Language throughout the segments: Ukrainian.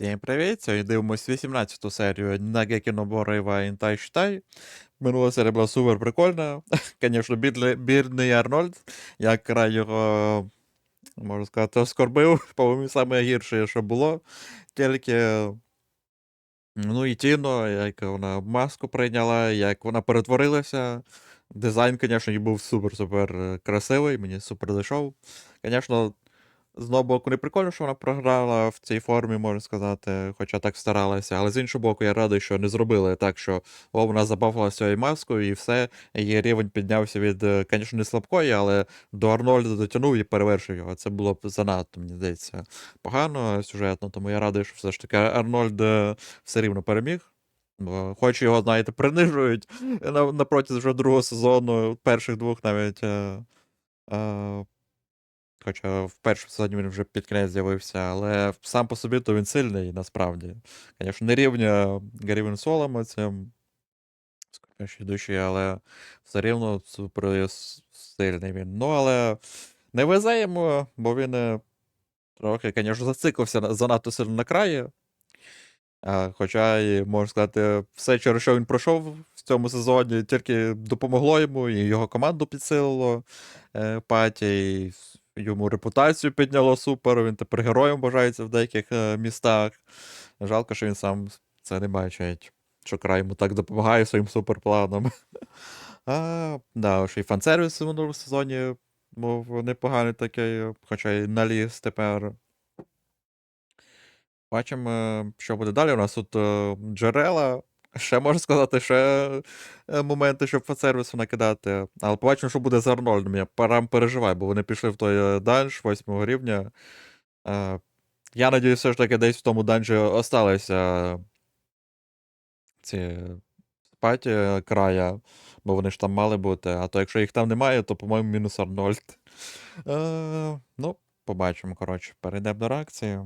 Всім привіт! Сьогодні дивимось 18-ту серію Нагекі Ноборива Інтай Шитай. Минула серія була супер прикольна. Звісно, бідний, Арнольд. Я край його, можна сказати, оскорбив. По-моєму, саме гірше, що було. Тільки. Ну і Тіно, як вона маску прийняла, як вона перетворилася. Дизайн, звісно, був супер-супер красивий, мені супер зайшов. Звісно, з одного боку, не прикольно, що вона програла в цій формі, можна сказати, хоча так старалася. Але з іншого боку, я радий, що не зробили так, що о, вона забавилася цією маскою, і все, її рівень піднявся від, звісно, не слабкої, але до Арнольда дотягнув і перевершив його. Це було б занадто, мені здається, погано сюжетно, тому я радий, що все ж таки Арнольд е, все рівно переміг. Хоч його, знаєте, принижують на, на протязі вже другого сезону, перших двох навіть. Е, е, Хоча в першому сезоні він вже під кінець з'явився, але сам по собі то він сильний насправді. Звісно, не рівня Гаррі Солом цим скорпіші душі, але все рівно супер сильний він. Ну, але не везе йому, бо він е, трохи, звісно, зациклився занадто сильно на краї. А, Хоча, і, можна сказати, все, через що він пройшов в цьому сезоні, тільки допомогло йому, і його команду підсилило е, паті, і йому репутацію підняло супер. Він тепер героєм вважається в деяких е, містах. Жалко, що він сам це не бачить. Що край йому так допомагає своїм суперпланом. А, да, ще й фан-сервіс у минулому сезоні був непоганий такий, хоча й наліз тепер. Бачимо, що буде далі. У нас тут е, джерела. Ще можна сказати, ще е, моменти, щоб фан-сервісу накидати. Але побачимо, що буде з Арнольдом. Я прям переживаю, бо вони пішли в той е, данж 8 рівня. Е, Я надіюсь, все ж таки десь в тому данжі осталися ці паті е, края, бо вони ж там мали бути. А то якщо їх там немає, то, по-моєму, мінус Арнольд. Ну, побачимо, коротше, перейдемо до реакції.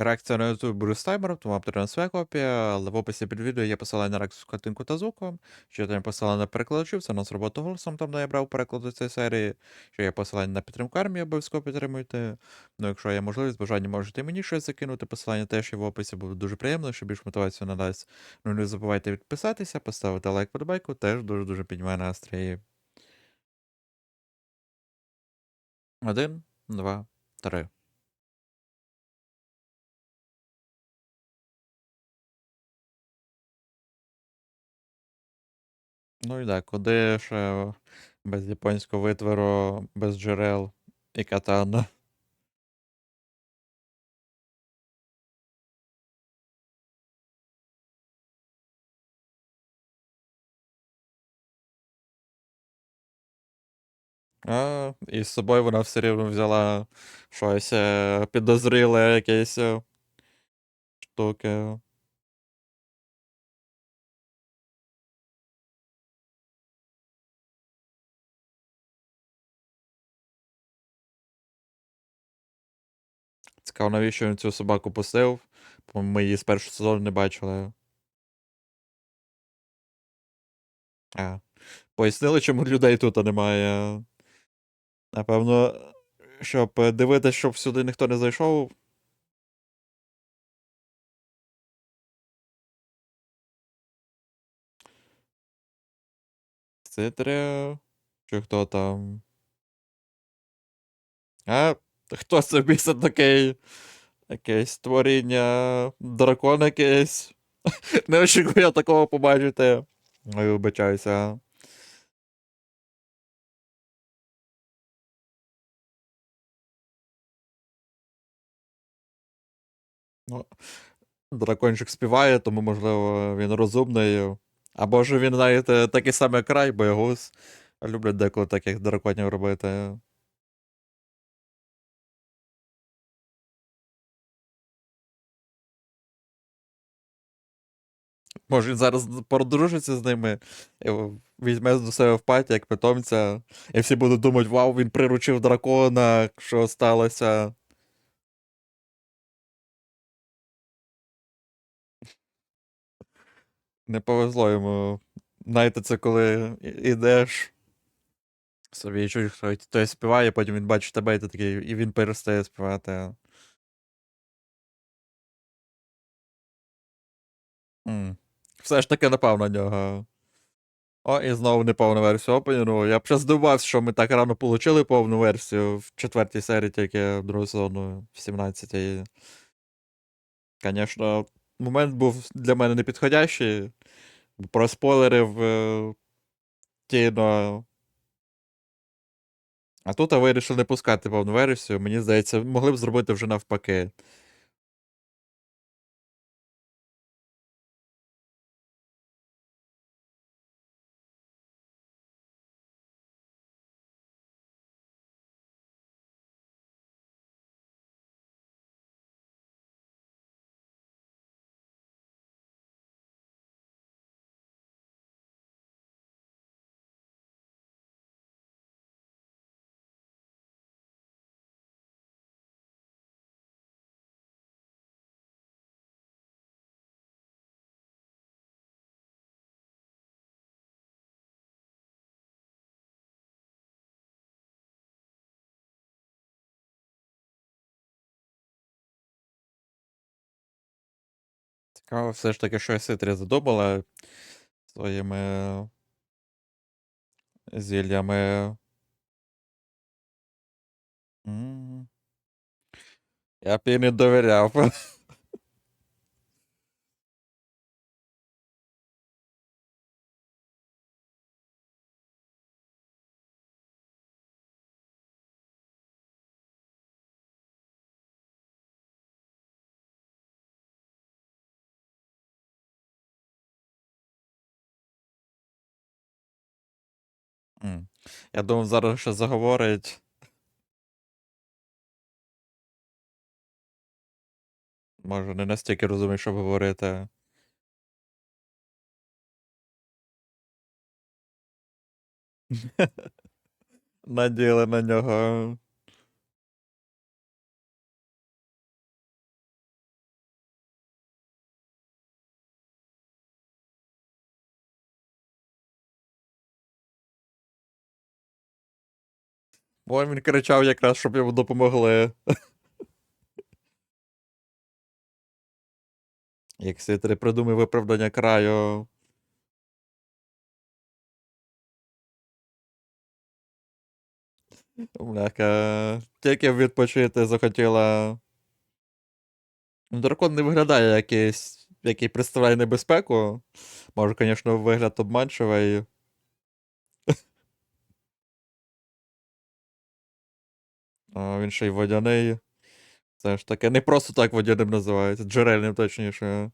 Реакція на буде з таймером, тому вам потрібна своя копія, але в описі під відео є посилання на реакцію картинку та звуку, що там посилання на перекладачів, це нас робота голосом, там де я брав переклад до цієї серії, що є посилання на підтримку армії, обов'язково підтримуйте. Ну, якщо є можливість, бажання можете мені щось закинути, посилання теж є в описі, буде дуже приємно, що більш мотивацію надасть. Ну не забувайте підписатися, поставити лайк подобайку, теж дуже-дуже піднімає настрій. Один, два, три. Ну і так, куди ще без японського витвору, без джерел і катана. А, і з собою вона все рівно взяла щось е, підозріле, якесь е, штуки. Цікаво, навіщо він цю собаку пустив? Бо ми її з першого сезону не бачили. А. Пояснили, чому людей тут немає. Напевно, щоб дивитися, щоб сюди ніхто не зайшов. Цитря. Чи хто там? А? Хто це біса такий? Якесь створіння, дракон якийсь. Не очікую такого побачити. Ой, вибачаюся. Ну, дракончик співає, тому, можливо, він розумний. Або ж він, знаєте, такий самий край, боягуз. Люблять деколи таких драконів робити. Може, він зараз подружиться з ними, і візьме до себе в паті як питомця, і всі будуть думати, вау, він приручив дракона, що сталося. Не повезло йому. Знаєте, це коли ідеш Собі чуєш, що хтось співає, потім він бачить тебе, і ти такий, і він перестає співати. М. Все ж таки напав на нього. О, і знову неповна версія опенінгу. Я б ще здивувався, що ми так рано отримали повну версію в четвертій серії, тільки другу сезону, в 17-й. Звісно, момент був для мене непідходящий. Проспойлерив е, тіно. А тут вирішили не пускати повну версію. Мені здається, могли б зробити вже навпаки. Цікаво, все ж таки, що Ситрі задумала своїми зіллями. Я б їй не довіряв. Я думав, зараз ще заговорить. Може, не настільки розумію, щоб говорити. Наділи на нього. Бо він кричав якраз, щоб йому допомогли. Як Ситрі придумав виправдання краю. Бляха. Тільки відпочити захотіла. Дракон не виглядає якийсь, який представляє небезпеку. Може, звісно, вигляд обманчивий. Він ще й водяний. Це ж таке не просто так водяним називається, джерельним точніше.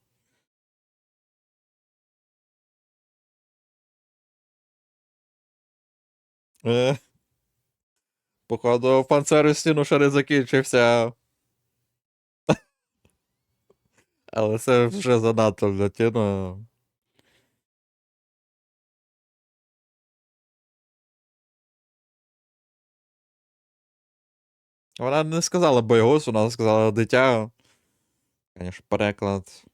Е. Походу, фан-сервіс стіну ще не закінчився. Але це вже занадто для тіно. Вона не сказала боягуз, вона сказала дитя. Звісно, переклад.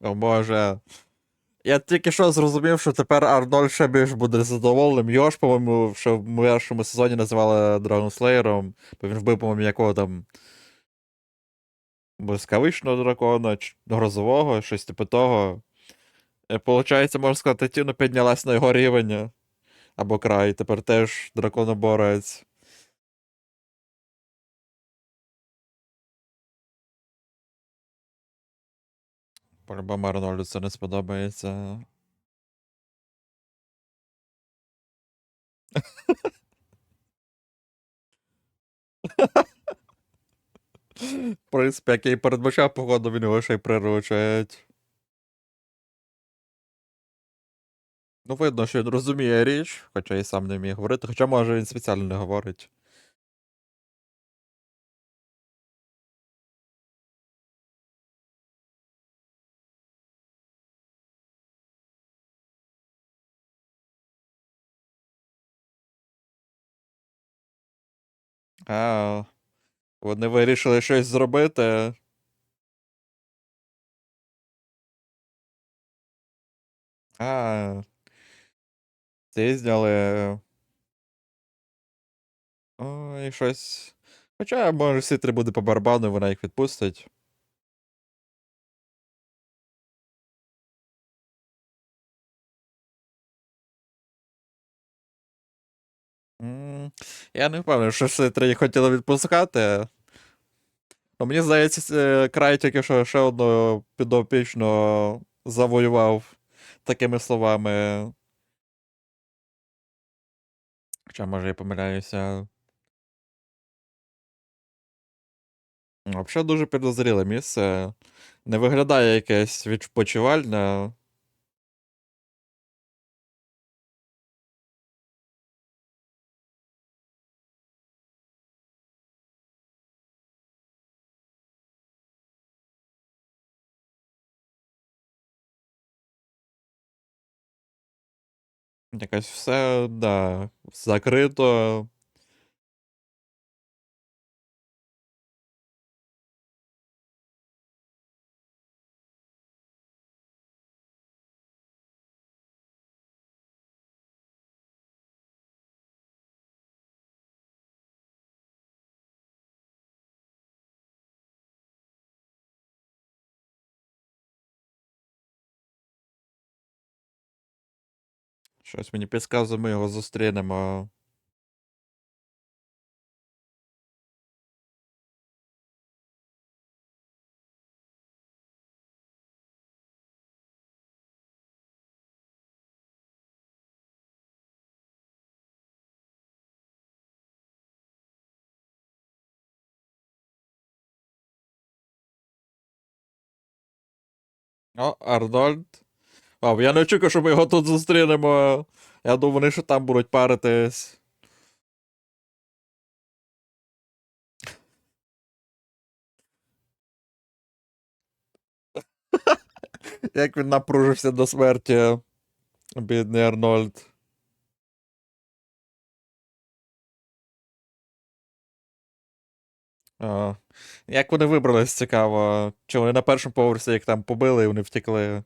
О боже. Я тільки що зрозумів, що тепер Арнольд ще більш буде задоволеним. Його ж, по-моєму, ще в першому сезоні називали Драгонслеєром, бо він вбив, по-моєму, якого там. Блискавичного дракона, грозового, щось типу того. Е, Получається, можна сказати, Тіно піднялась на його рівень. Або край, тепер теж драконоборець. По-любому Арнольду це не сподобається. В принципі, як я і передбачав, походу, він ще й приручить. Ну, видно, що він розуміє річ, хоча і сам не вміє говорити, хоча може він спеціально не говорить. А, Вони вирішили щось зробити. А. Ці зняли. Ой, щось. Хоча, може, всі три буде по барабану, вона їх відпустить. Я не впевнений, що всі три хотіли відпускати. Ну, мені здається, край тільки що ще одного підопічного завоював такими словами. Хоча, може, я помиляюся. Взагалі дуже підозріле місце. Не виглядає якесь відпочивальне. Якось все, да, закрито. Щось мені підказує, ми його зустрінемо. О, Арнольд. А, я не очікував, що ми його тут зустрінемо. Я думав, вони ще там будуть паритись. Як він напружився до смерті, бідний Арнольд. А, Як вони вибрались, цікаво. Чи вони на першому поверсі їх там побили і вони втекли.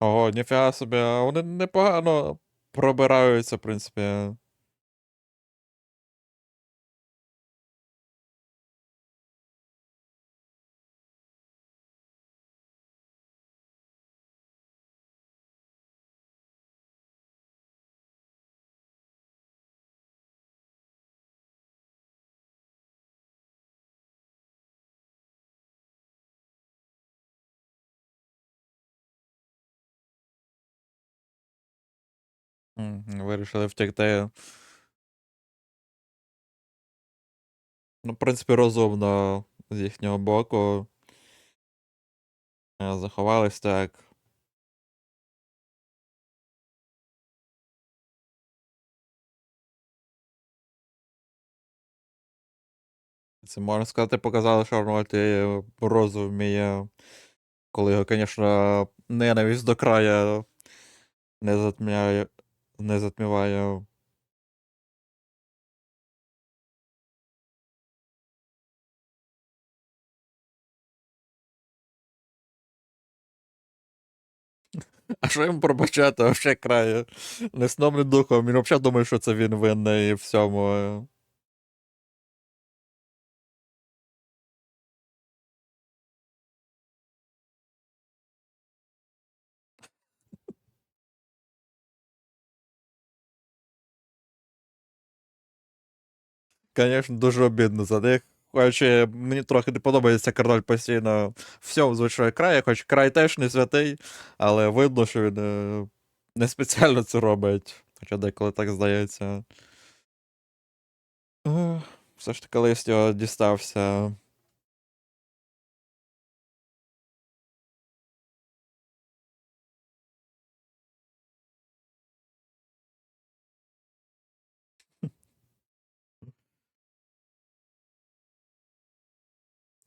Ого, ніфіга собі, вони непогано пробираються, в принципі. Вирішили втекти. Ну, в принципі, розумно з їхнього боку. Е, Заховались так. Це можна сказати, показали, що Арнольд і розум вміє. Коли його, звісно, ненависть до краю не затмяє, не затміває. А що йому пробачати? Вообще крає. Не сном, духом. Він взагалі думає, що це він винний в всьому. Звісно, дуже обідно за них. Хоч мені трохи не подобається король постійно всьому звичайно крає, хоч край теж не святий, але видно, що він е, не спеціально це робить. Хоча деколи так здається. Все ж таки лист його дістався.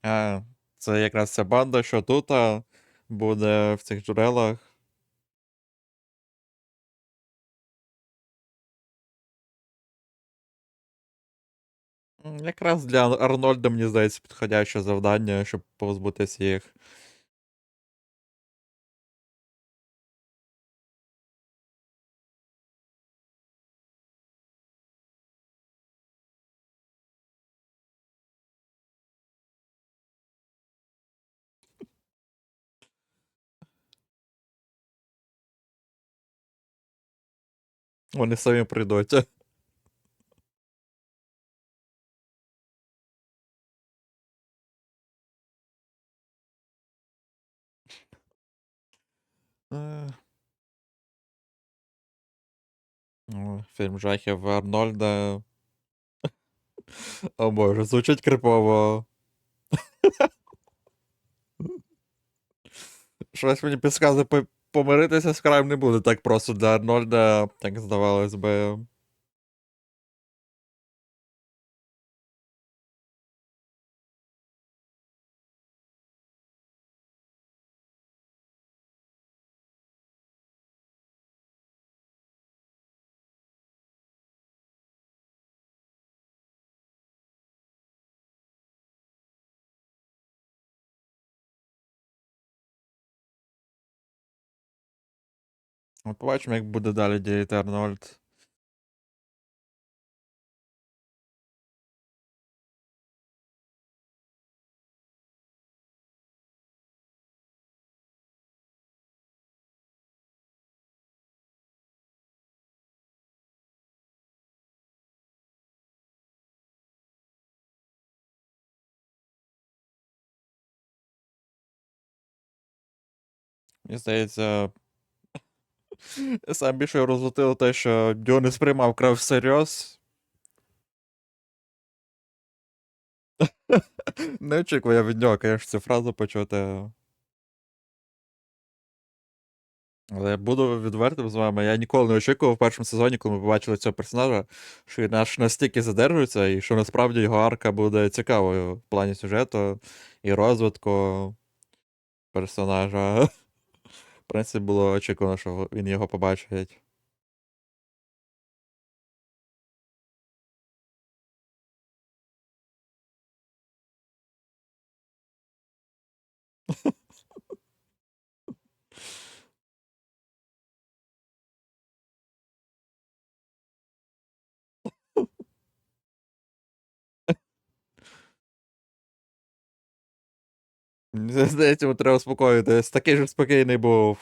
А, Це якраз ця банда, що тут а, буде в цих джерелах. Якраз для Арнольда, мені здається, підходяще завдання, щоб позбутися їх. Вони самі прийдуть. Е. Фільм жахів Арнольда. О боже, звучить крипово. Щось мені підказує, помиритися з краєм не буде так просто для Арнольда, так здавалось би. От побачимо, як буде далі діяти Арнольд. Мені здається, сам більше розлутило те, що Дьо не сприймав крав всерйоз. Не очікував я від нього, конечно, цю фразу почути. Але буду відвертим з вами. Я ніколи не очікував в першому сезоні, коли ми побачили цього персонажа, що він аж настільки задержується, і що насправді його арка буде цікавою в плані сюжету і розвитку персонажа. В принципі, було очікувано, що він його побачить. Мені здається, йому треба успокоїтись. Такий же спокійний був.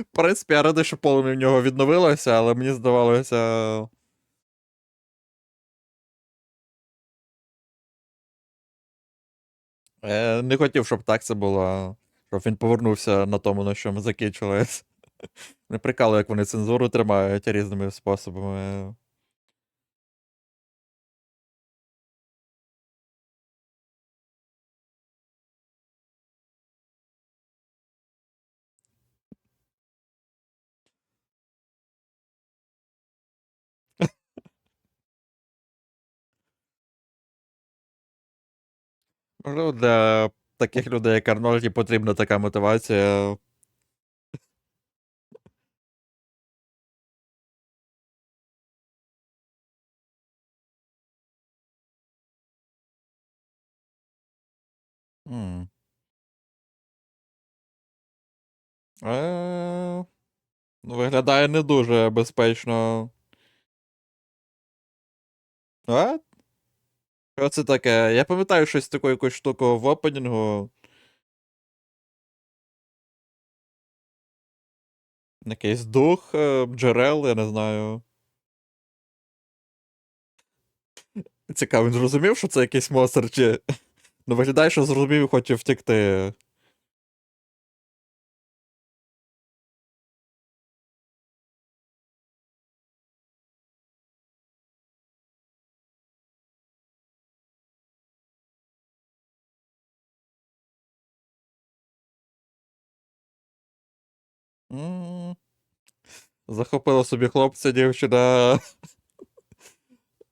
В принципі, я радий, що полум'я в нього відновилося, але мені здавалося. Е, не хотів, щоб так це було. Щоб він повернувся на тому, на що ми закінчили. Не прикалую, як вони цензуру тримають різними способами. Можливо, для таких людей, як Арнольд, потрібна така мотивація. М. Е, Ну, виглядає не дуже безпечно. А? Що це таке? Я пам'ятаю щось таку якусь штуку в опенінгу. Якийсь дух, е, джерел, я не знаю. Цікаво, він зрозумів, що це якийсь монстр, чи. Ну, виглядає, що зрозумів і хоче втекти. Захопила собі хлопця, дівчина.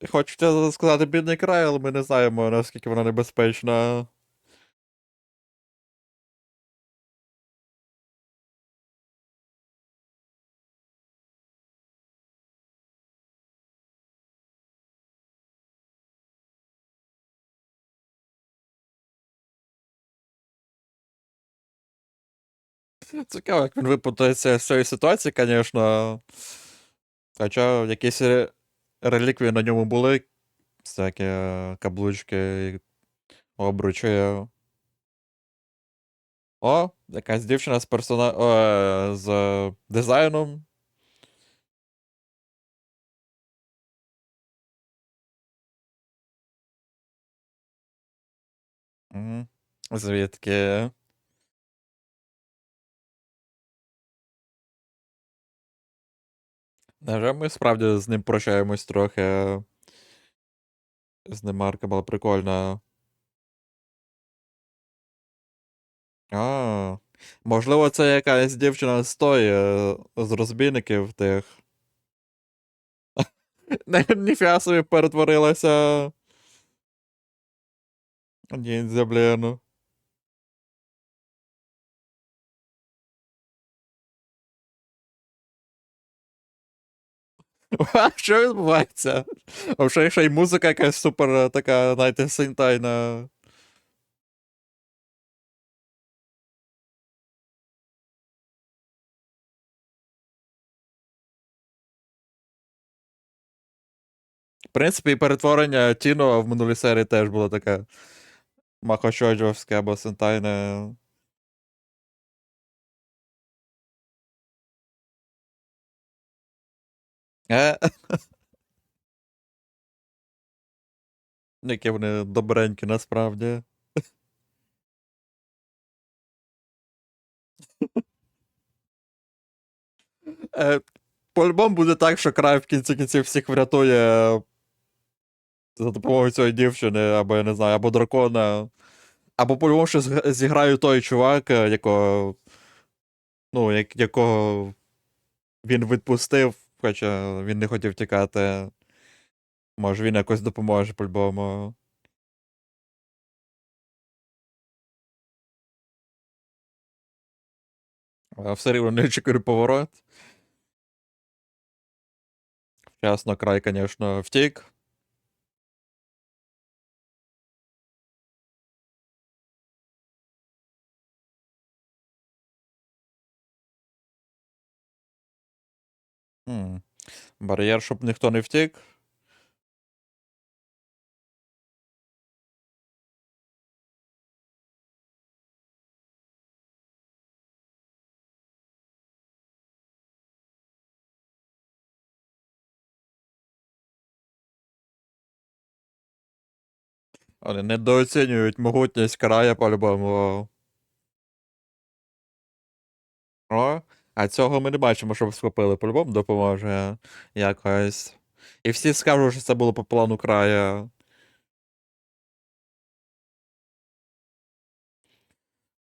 хочеться сказати бідний край, але ми не знаємо, наскільки вона небезпечна. Цікаво, як він випутається з цієї ситуації, звісно. Хоча якісь реліквії на ньому були, всякі е, каблучки, обручі. О, якась дівчина з персона... О, е, з дизайном. Звідки? Ми справді з ним прощаємось трохи? З ним Марка була прикольна. А, можливо, це якась дівчина з тої, е, з розбійників тих. Ніфіга собі перетворилася. Ніндзя, блін. Що відбувається? А ще, ще й музика якась супер е, така, знаєте, синтайна. В принципі, перетворення Тіно в минулій серії теж було таке махошоджовське або синтайне. Які вони добренькі насправді. Е, По-любому буде так, що край в кінці кінців всіх врятує за допомогою цієї дівчини, або я не знаю, або дракона. Або по-любому що зіграє той чувак, е, якого. Ну, якого він відпустив, хоча він не хотів тікати. Може, він якось допоможе по-любому. Все рівно не чекаю поворот. Вчасно край, звісно, втік. Хм. Бар'єр, щоб ніхто не втік. Вони недооцінюють могутність края по-любому. О, а цього ми не бачимо, щоб схопили. По-любому допоможе якось. І всі скажуть, що це було по плану края.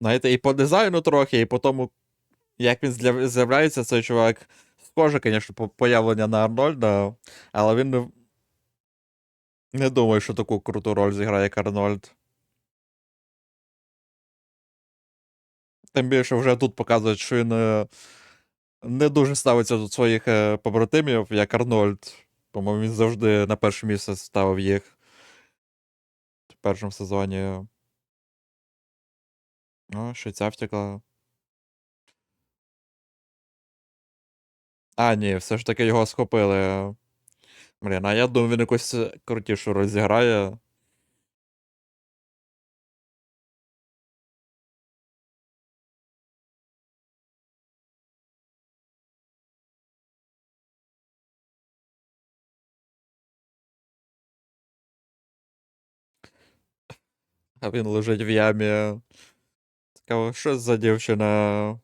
Знаєте, і по дизайну трохи, і по тому, як він з'являється, цей чувак. Схоже, звісно, по появлення на Арнольда, але він не, не думає, що таку круту роль зіграє як Арнольд. Тим більше вже тут показують, що він е, не дуже ставиться до своїх е, побратимів, як Арнольд. По-моєму, він завжди на перше місце ставив їх в першому сезоні. О, ще ця втекла. А, ні, все ж таки його схопили. Блін, а я думаю, він якусь е, крутішу роль А він лежить в ямі. Цікаво, що за дівчина?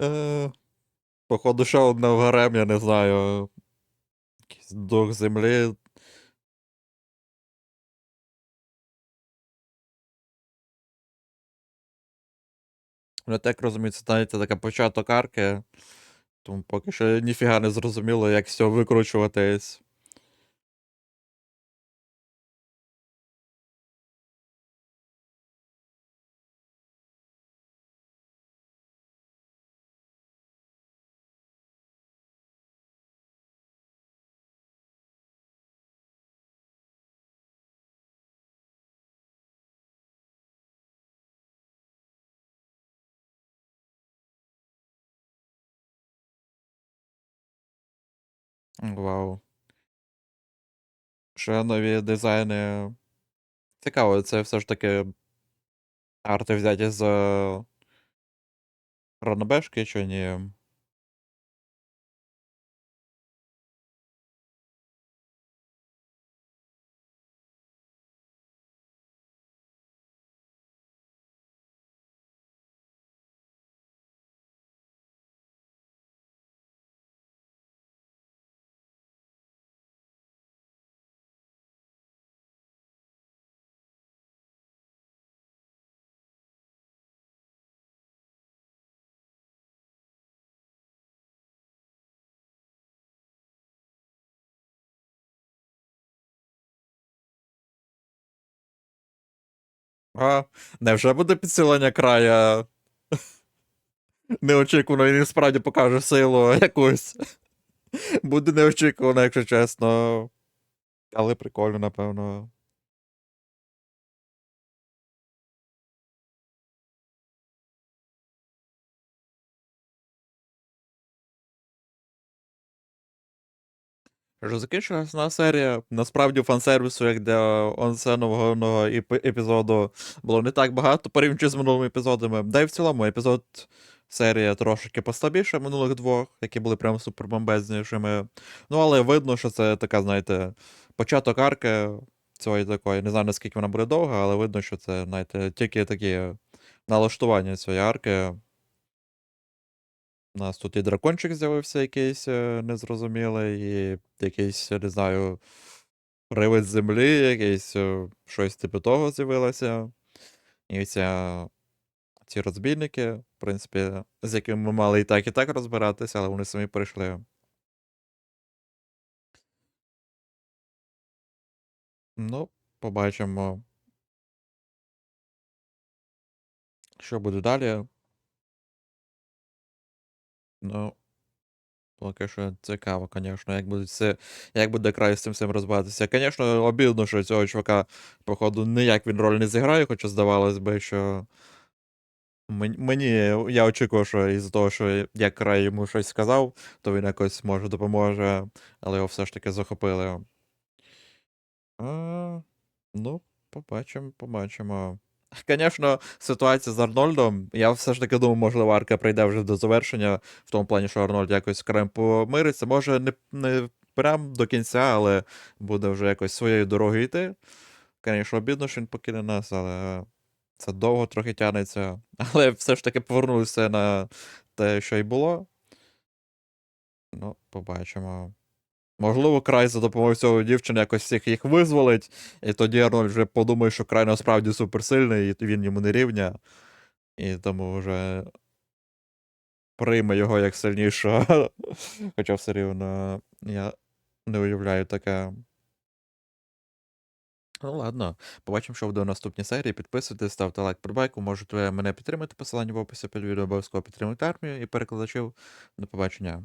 Е, походу, ще одна в гарем, я не знаю. Якийсь дух землі. Ну, так розумію, це знаєте, така початок арки. Тому поки що ніфіга не зрозуміло, як з цього викручуватись. Вау. Ще нові дизайни. Цікаво, це все ж таки арти взяті з Ранобешки чи ні? А, невже буде підсилення края? Неочікувано, він справді покаже силу якусь. Буде неочікувано, якщо чесно. Але прикольно, напевно. Вже закінчилась одна серія. Насправді фан-сервісу, як для онсенового епізоду, було не так багато порівняно з минулими епізодами. Да й в цілому епізод серія трошки послабіша минулих двох, які були прям супербомбезнішими. Ну, але видно, що це така, знаєте, початок арки цієї такої. Не знаю, наскільки вона буде довга, але видно, що це, знаєте, тільки такі налаштування цієї арки. У нас тут і дракончик з'явився якийсь е, незрозумілий, і якийсь, не знаю, привид землі, якийсь е, щось типу того з'явилося. І ця, ці розбійники, в принципі, з якими ми мали і так, і так розбиратися, але вони самі прийшли. Ну, побачимо. Що буде далі? Ну, поки що цікаво, звісно, як буде це, як буде край з цим всім розбиратися. Звісно, обідно, що цього чувака, походу, ніяк він роль не зіграє, хоча здавалось би, що. Мені, я очікував, що із-за того, що я край йому щось сказав, то він якось може допоможе, але його все ж таки захопили. А, ну, побачимо, побачимо. Звісно, ситуація з Арнольдом. Я все ж таки думаю, можливо, арка прийде вже до завершення, в тому плані, що Арнольд якось з краєм помириться. Може, не не прям до кінця, але буде вже якось своєю дорогою йти. Звісно, обідно, що він покине нас, але це довго трохи тягнеться. Але все ж таки повернулися на те, що й було. Ну, побачимо. Можливо, край за допомогою цього дівчини якось всіх їх визволить, і тоді Арнольд вже подумає, що край насправді суперсильний, і він йому не рівня. І тому вже прийме його як сильнішого. Хоча все рівно я не уявляю таке. Ну, ладно, побачимо, що буде у наступній серії. Підписуйтесь, ставте лайк подбайку. Можете мене підтримати. Посилання в описі під відео обов'язково підтримуйте армію і перекладачів. До побачення.